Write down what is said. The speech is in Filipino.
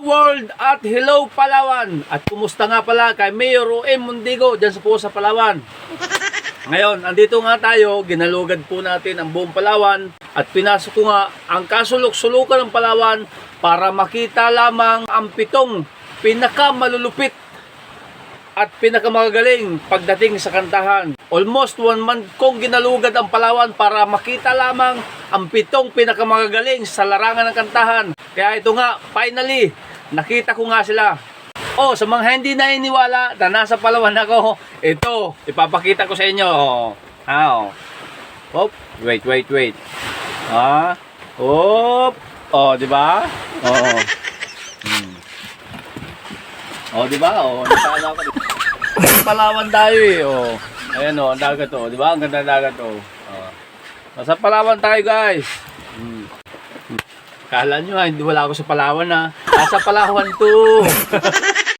world at hello Palawan. At kumusta nga pala kay Mayor O.M. Mundigo dyan sa po sa Palawan. Ngayon, andito nga tayo, ginalugad po natin ang buong Palawan at pinasok ko nga ang kasulok-sulukan ng Palawan para makita lamang ang pitong pinakamalulupit at pinakamagagaling pagdating sa kantahan. Almost one month kong ginalugad ang Palawan para makita lamang ang pitong pinakamagagaling sa larangan ng kantahan. Kaya ito nga, finally, nakita ko nga sila. Oh, sa mga hindi naniniwala na nasa Palawan ako, ito, ipapakita ko sa inyo. Ah, oh. Hop, wait, wait, wait. Ah, hop. Oh, di ba? Oh. Hmm. Oh, di ba? Oh, nasala ako. Palawan tayo eh. Oh. Ayan oh, ang dagat oh, di ba? Ang ganda ng dagat oh. Oh. Nasa Palawan tayo, guys. Hmm. Kala nyo ha, hindi wala ako sa Palawan ha. Nasa Palawan to.